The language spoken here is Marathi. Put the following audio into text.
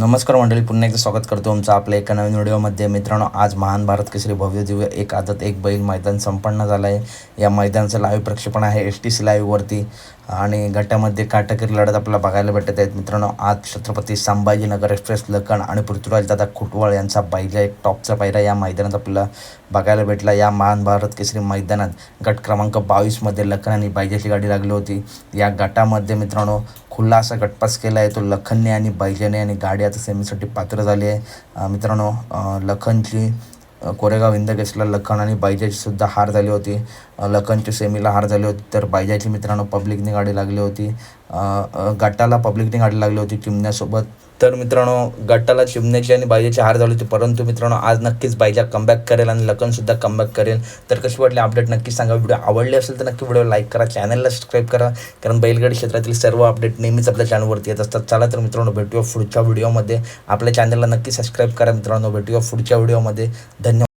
नमस्कार मंडळी पुन्हा एकदा स्वागत करतो तुमचं आपल्या एका नवीन व्हिडिओमध्ये. मित्रांनो आज महान भारत केसरी भव्य दिव्य एक आदत एक बैल मैदान संपन्न झालं आहे या मैदानाचं लाईव्ह प्रक्षेपण आहे एस टी सी लाईव्हवरती आणि गटामध्ये काटाकीर लढत आपल्याला बघायला भेटत आहेत. मित्रांनो आज छत्रपती संभाजीनगर एक्सप्रेस लखन आणि पृथ्वीराज दादा खुटवळ यांचा बैजा एक टॉपचा पायरा या मैदानात आपल्याला बघायला भेटला. या महान भारत केसरी मैदानात गट क्रमांक बावीसमध्ये लखन आणि बैजाची गाडी लागली होती. या गटामध्ये मित्रांनो खुला असा गटपास केला आहे. तो लखनने आणि बैजाने आणि गाडी आता सेमीसाठी पात्र झाली आहे. मित्रांनो लखनची कोरेगाव कोरेगाव हिंदकेसला लखन आणि बैजाची सुद्धा हार झाली होती. लखनच्या सेमीला हार झाली होती तर बैजाची मित्रांनो पब्लिकने गाडी लागली होती. गटाला पब्लिकने गाडी लागली होती चिमण्यासोबत. तर मित्रांनो गटाला चिमण्याची आणि बायजाची हार झाली होती परंतु मित्रांनो आज नक्कीच बायजा कमबॅक करेल आणि लखनसुद्धा कमबॅक करेल. तर कशी वाटली अपडेट नक्की सांगा. व्हिडिओ आवडले असेल तर नक्की व्हिडिओ लाईक करा चॅनलला सबस्क्राईब करा. कारण बैलगाडी क्षेत्रातील सर्व अपडेट नेहमीच आपल्या चॅनलवरती येत असतात. चला तर मित्रांनो भेटूया पुढच्या व्हिडिओमध्ये आपल्या चॅनलला नक्की सबस्क्राईब करा मित्रांनो भेटूया पुढच्या व्हिडिओमध्ये धन्यवाद.